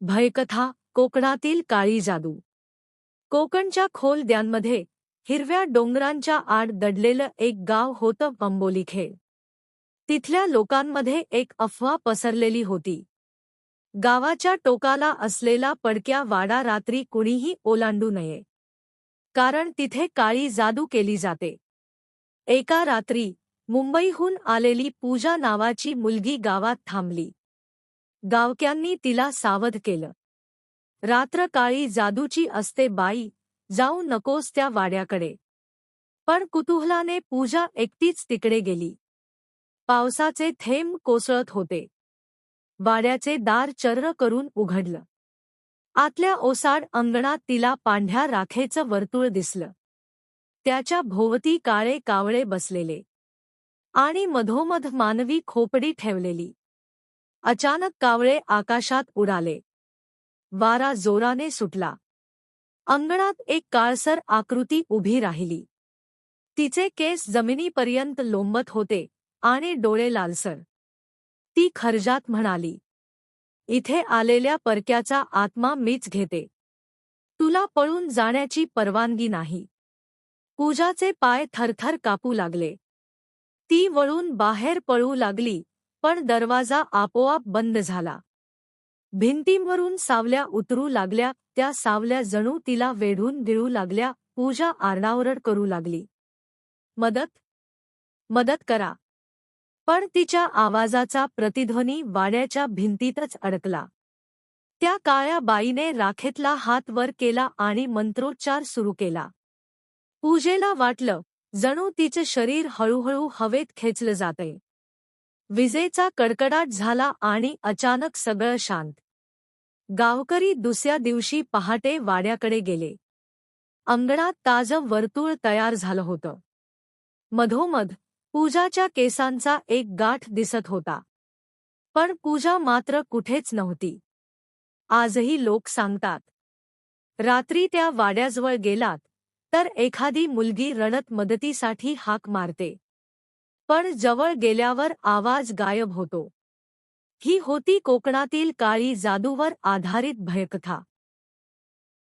भयकथा कोकणातील काळी जादू. कोकणच्या खोल द्यांमध्ये हिरव्या डोंगरांच्या आड दडलेलं एक गाव होतं पंबोलीखेड तिथल्या लोकांमध्ये एक अफवा पसरलेली होती. गावाच्या टोकाला असलेला पडक्या वाडा रात्री कुणीही ओलांडू नये. कारण तिथे काळी जादू केली जाते. एका रात्री मुंबईहून आलेली पूजा नावाची मुलगी गावात थांबली. गावक्यांनी तिला सावध केलं. रात्र काळी जादूची असते बाई जाऊ नकोस त्या वाड्याकडे. पण कुतूहलाने पूजा एकटीच तिकडे गेली. पावसाचे थेंब कोसळत होते. वाड्याचे दार चर्र करून उघडलं. आतल्या ओसाड अंगणात तिला पांढ्या राखेचं वर्तुळ दिसलं. त्याच्या भोवती काळे कावळे बसलेले. आणि मधोमध मानवी खोपडी ठेवलेली. अचानक कावळे आकाशात उडाले. वारा जोराने सुटला. अंगणात एक काळसर आकृती उभी राहिली. तिचे केस जमिनीपर्यंत लोंबत होते आणि डोळे लालसर. ती खर्जात म्हणाली इथे आलेल्या परक्याचा आत्मा मीच घेते. तुला पळून जाण्याची परवानगी नाही. पूजाचे पाय थरथर कापू लागले. ती वळून बाहेर पळू लागली पण दरवाजा आपोआप बंद झाला. भिंतींवरून सावल्या उतरू लागल्या त्या सावल्या जणू तिला वेढून गिळू लागल्या पूजा आरडाओरड करू लागली. मदत? मदत करा. पण तिच्या आवाजाचा प्रतिध्वनी वाड्याच्या भिंतीतच अडकला. त्या काळ्या बाईने राखेतला हात वर केला आणि मंत्रोच्चार सुरू केला. पूजेला वाटलं जणू तिचे शरीर हळूहळू हवेत खेचलं जातंय. विजेचा कडकडाट झाला आणि अचानक सगळं शांत. गावकरी दुसऱ्या दिवशी पहाटे वाड्याकडे गेले. अंगणात ताजं वर्तुळ तयार झालं होतं. मधोमध पूजाच्या केसांचा एक गाठ दिसत होता. पण पूजा मात्र कुठेच नव्हती. आजही लोक सांगतात रात्री त्या वाड्याजवळ गेलात तर एखादी मुलगी रडत मदतीसाठी हाक मारते. पण जवळ गेल्यावर आवाज गायब होतो. ही होती कोकणातील काळी जादूवर आधारित भयकथा.